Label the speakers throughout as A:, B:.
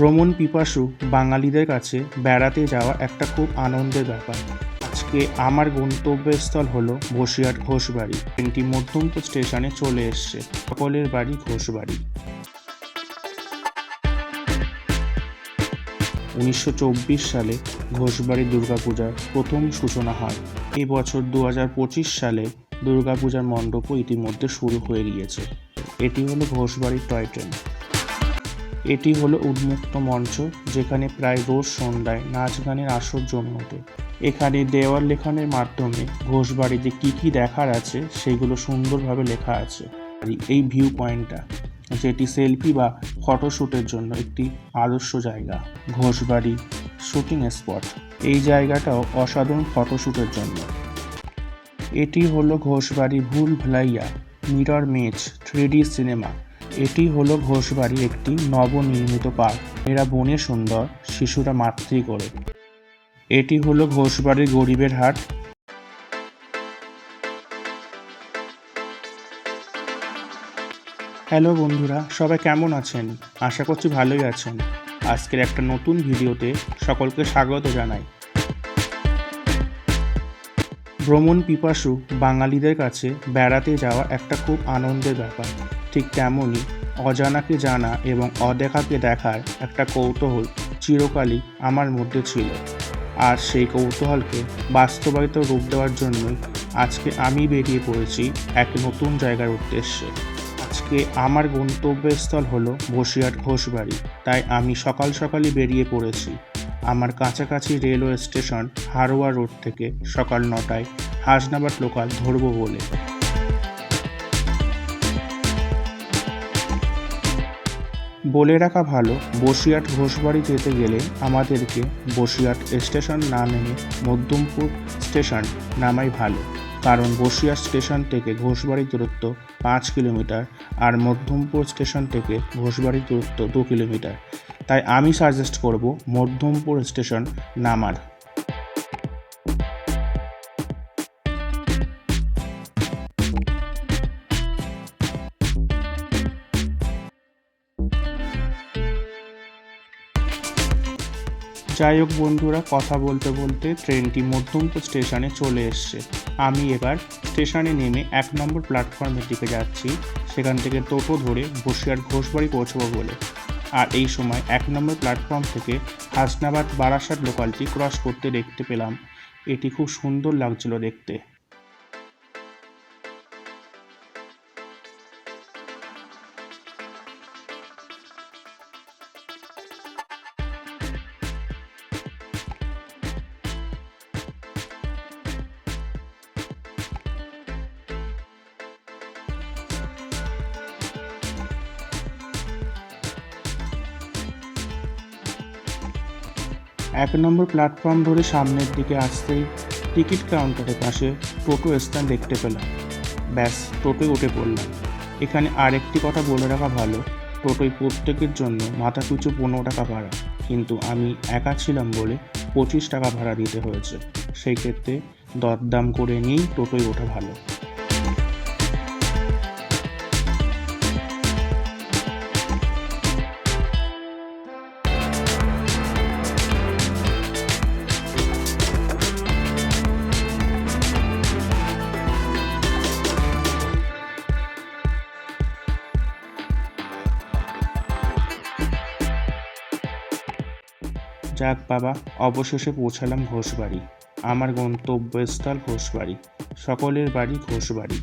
A: ভ্রমণ পিপাসু বাঙালিদের কাছে বেড়াতে যাওয়া একটা খুব আনন্দের ব্যাপার। আজকে আমার গন্তব্যস্থল হলো বসিরহাট ঘোষবাড়ি। ট্রেনটি মধ্যমপুর স্টেশনে চলে এসছে। সকলের বাড়ি ঘোষবাড়ি। উনিশশো চব্বিশ সালে ঘোষবাড়ি দুর্গাপূজার প্রথম সূচনা হয়। এই বছর দু সালে দুর্গাপূজার মণ্ডপও ইতিমধ্যে শুরু হয়ে গিয়েছে। এটি হলো ঘোষবাড়ির টয় ট্রেন। এটি হলো উন্মুক্ত মঞ্চ, যেখানে প্রায় রোজ সন্ধ্যায় নাচ গানের আসর জমে ওঠে। এখানে দেওয়াল লেখানের মাধ্যমে ঘোষবাড়িতে কী কী দেখার আছে, সেগুলো সুন্দরভাবে লেখা আছে। এই ভিউ পয়েন্টটা, যেটি সেলফি বা ফটোশ্যুটের জন্য একটি আদর্শ জায়গা, ঘোষবাড়ি, শুটিং স্পট, এই জায়গাটাও অসাধারণ ফটোশ্যুটের জন্য। এটি হলো Ghoshbari Bhool Bhulaiyaa, mirror maze three cinema এটি হলো ঘোষবাড়ির একটি নবনির্মিত পার্ক। এরা বনে সুন্দর, শিশুরা মাতৃ করে। এটি হলো ঘোষবাড়ির গরিবের হাট। হ্যালো বন্ধুরা, সবাই কেমন আছেন? আশা করছি ভালোই আছেন। আজকের একটা নতুন ভিডিওতে সকলকে স্বাগত জানাই। ভ্রমণ পিপাসু বাঙালিদের কাছে বেড়াতে যাওয়া একটা খুব আনন্দের ব্যাপার। ঠিক তেমনই অজানাকে জানা এবং অদেখাকে দেখার একটা কৌতূহল চিরকালই আমার মধ্যে ছিল। আর সেই কৌতূহলকে বাস্তবায়িত রূপ দেওয়ার জন্যই আজকে আমি বেরিয়ে পড়েছি এক নতুন জায়গার উদ্দেশ্যে। আজকে আমার গন্তব্যস্থল হলো বসিরহাট ঘোষবাড়ি। তাই আমি সকাল সকালই বেরিয়ে পড়েছি। আমার কাছাকাছি রেলওয়ে স্টেশন হারোয়া রোড থেকে সকাল নটায় হাসনাবাদ লোকাল ধরবো বলে। বলে রাখা ভালো, বসিরহাট ঘোষবাড়ি যেতে গেলে আমাদেরকে বসিরহাট স্টেশন না নেমে মধ্যমপুর স্টেশন নামাই ভালো। কারণ বসিয়াট স্টেশন থেকে ঘোষবাড়ির দূরত্ব পাঁচ কিলোমিটার আর মধ্যমপুর স্টেশন থেকে ঘোষবাড়ির দূরত্ব দু কিলোমিটার। তাই আমি সাজেস্ট করব মধ্যমপুর স্টেশন নামার। যাই হোক বন্ধুরা, কথা বলতে বলতে ট্রেনটি মধ্যমপুর স্টেশনে চলে এসছে। আমি এবার স্টেশনে নেমে এক নম্বর প্ল্যাটফর্মের দিকে যাচ্ছি। সেখান থেকে টোটো ধরে বসিয়ার ঘোষবাড়ি পৌঁছবো বলে। আর এই সময় এক নম্বর প্ল্যাটফর্ম থেকে হাসনাবাদ বারাসাত লোকালটি ক্রস করতে দেখতে পেলাম। এটি খুব সুন্দর লাগছিল দেখতে। এক নম্বর প্ল্যাটফর্ম ধরে সামনের দিকে আসতেই টিকিট কাউন্টারের পাশে টোটো স্ট্যান্ড দেখতে পেলাম। ব্যাস, টোটোয় উঠে পড়লাম। এখানে আরেকটি কথা বলে রাখা ভালো, টোটোয় প্রত্যেকের জন্য মাথা পিছু পনেরো টাকা ভাড়া। কিন্তু আমি একা ছিলাম বলে পঁচিশ টাকা ভাড়া দিতে হয়েছে। সেই ক্ষেত্রে দরদাম করে নিয়েই টোটোয় ওঠা ভালো। যাক বাবা অবশেষে পৌঁছালাম ঘোষবাড়ি। আমার গন্তব্যস্থল ঘোষবাড়ি। সকলের বাড়ি ঘোষবাড়ি।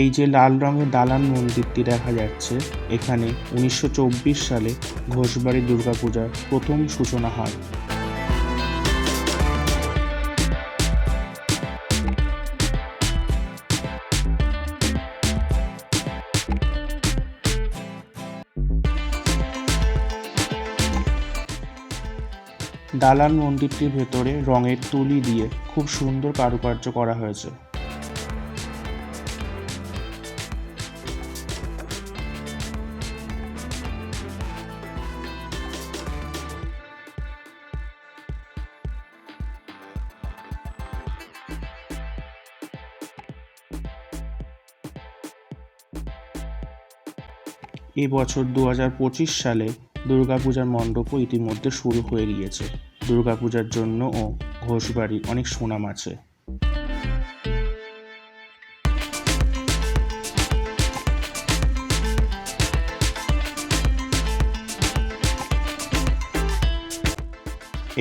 A: এই যে লাল রঙের দালান মন্দিরটি দেখা যাচ্ছে, এখানে উনিশশো চব্বিশ সালে ঘোষবাড়ি দুর্গাপূজার প্রথম সূচনা হয়। দালান মন্দিরটির ভেতরে রঙের তুলি দিয়ে খুব সুন্দর কারুকার্য করা হয়েছে। এ বছর দু পঁচিশ সালে দুর্গাপূজার মণ্ডপও ইতিমধ্যে শুরু হয়ে গিয়েছে। দুর্গাপূজার জন্যও ঘোষবাড়ির অনেক সুনাম আছে।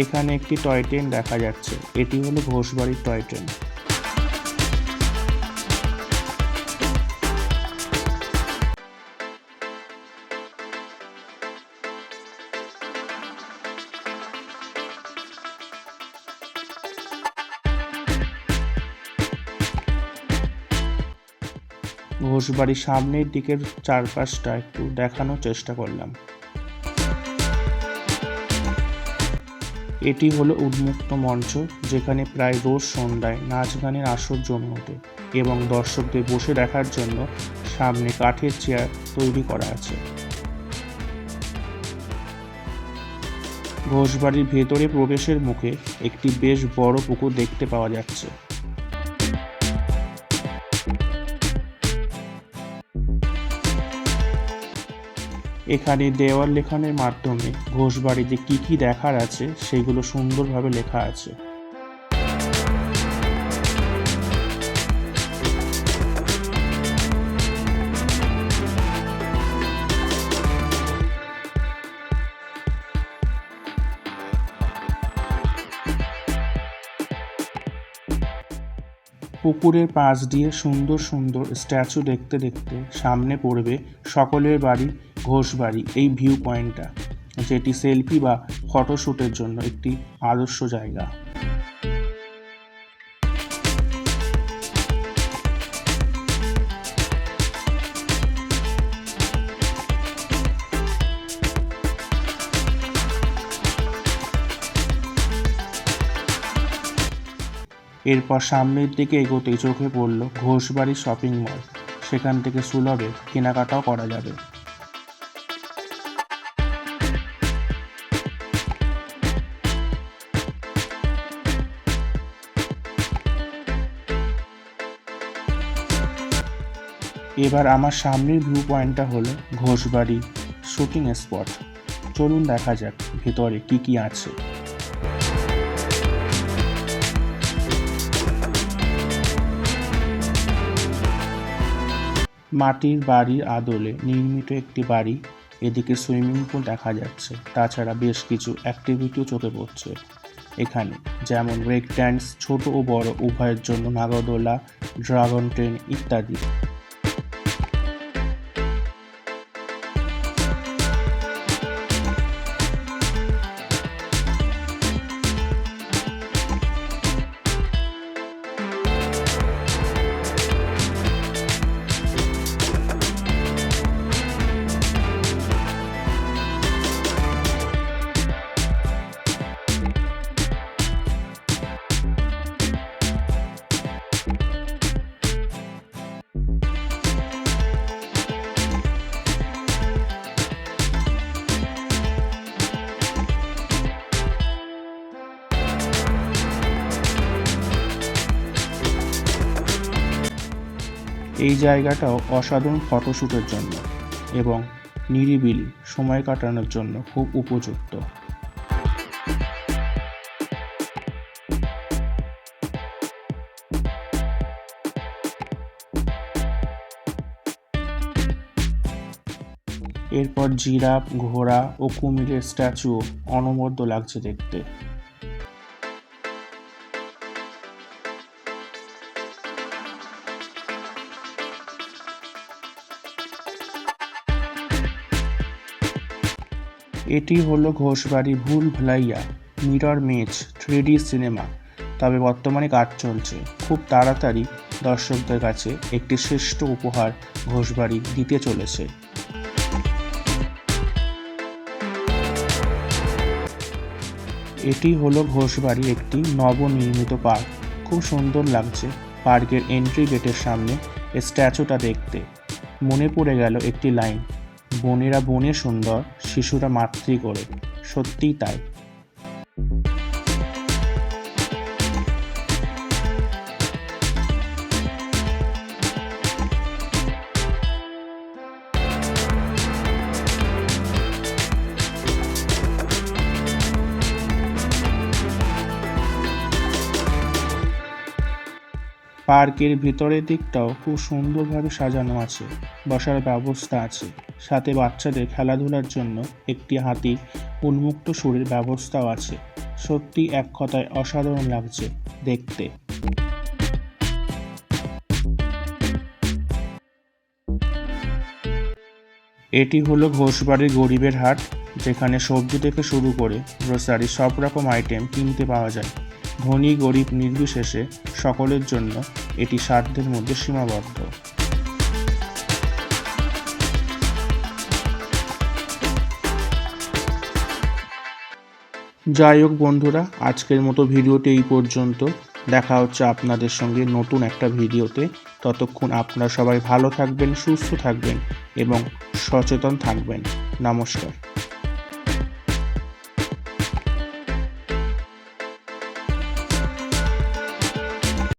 A: এখানে একটি টয় ট্রেন দেখা যাচ্ছে। এটি হলো ঘোষবাড়ির টয় ট্রেন। ঘোষবাড়ির সামনের দিকের চারপাশটা একটু দেখানোর চেষ্টা করলাম। এটি হলো উন্মুক্ত মঞ্চ, যেখানে প্রায় রোজ সন্ধ্যায় নাচ গানের আসর জমে ওঠে এবং দর্শকদের বসে দেখার জন্য সামনে কাঠের চেয়ার তৈরি করা আছে। ঘোষবাড়ির ভেতরে প্রবেশের মুখে একটি বেশ বড় পুকুর দেখতে পাওয়া যাচ্ছে। এখানে দেওয়াল লেখানের মাধ্যমে ঘোষবাড়িতে কী কী দেখার আছে সেগুলো সুন্দরভাবে লেখা আছে। পুকুরের পাশ দিয়ে সুন্দর সুন্দর স্ট্যাচু দেখতে দেখতে সামনে পড়বে সকলের বাড়ি ঘোষ বাড়ি এই ভিউ পয়েন্টটা যেটি সেলফি বা ফটোশ্যুটের জন্য একটি আদর্শ জায়গা। এরপর সামনের দিকে এগোতেই চোখে পড়ল ঘোষবাড়ি শপিং মল সেখান থেকে সুলভে কেনাকাটাও করা যাবে। এবার আমার সামনের ভিউ পয়েন্টটা হলো ঘোষবাড়ি শুটিং স্পট চলুন দেখা যাক ভেতরে কি কি আছে। মাটির বাড়ির আদলে নির্মিত একটি বাড়ি এদিকে সুইমিং পুল দেখা যাচ্ছে, তাছাড়া বেশ কিছু অ্যাক্টিভিটিও চোখে পড়ছে। এখানে যেমন ব্রেক ড্যান্স ছোট ও বড়, উভয়ের জন্য নাগরদোলা, ড্রাগন ট্রেন ইত্যাদি। এই জায়গাটাও অসাধারণ ফটোশ্যুটের জন্য এবং নিরিবিলি সময় কাটানোর জন্য খুব উপযুক্ত। এরপর জিরাফ, ঘোড়া ও কুমিরের স্ট্যাচুও অনবদ্য লাগছে দেখতে। এটি হলো Ghoshbari Bhool Bhulaiyaa, mirror maze three cinema. তবে বর্তমানে কাজ চলছে। খুব তাড়াতাড়ি দর্শকদের কাছে একটি শ্রেষ্ঠ উপহার ঘোষবাড়ি দিতে চলেছে। এটি হলো ঘোষবাড়ি একটি নবনির্মিত পার্ক। খুব সুন্দর লাগছে পার্কের এন্ট্রি গেটের সামনে, স্ট্যাচুটা দেখতে। মনে পড়ে গেল একটি লাইন। বোনেরা বনে সুন্দর শিশুরা মাতৃ করে সত্যিই তাই। পার্কের ভিতরের দিকটাও খুব সুন্দরভাবে সাজানো আছে, বসার ব্যবস্থা আছে। সাথে বাচ্চাদের খেলাধুলার জন্য একটি হাতি উন্মুক্ত সুরের ব্যবস্থাও আছে। সত্যি এক কথায় অসাধারণ লাগছে দেখতে। এটি হলো ঘোষবাড়ির গরিবের হাট, যেখানে সবজি থেকে শুরু করে গ্রোসারি সব রকম আইটেম কিনতে পাওয়া যায়। ধনী, গরিব, নির্বিশেষে সকলের জন্য এটি সাধ্যের মধ্যে সীমাবদ্ধ। যাই হোক বন্ধুরা, আজকের মতো ভিডিওটি এই পর্যন্ত। দেখা হচ্ছে আপনাদের সঙ্গে নতুন একটা ভিডিওতে। ততক্ষণ আপনারা সবাই ভালো থাকবেন, সুস্থ থাকবেন এবং সচেতন থাকবেন। নমস্কার।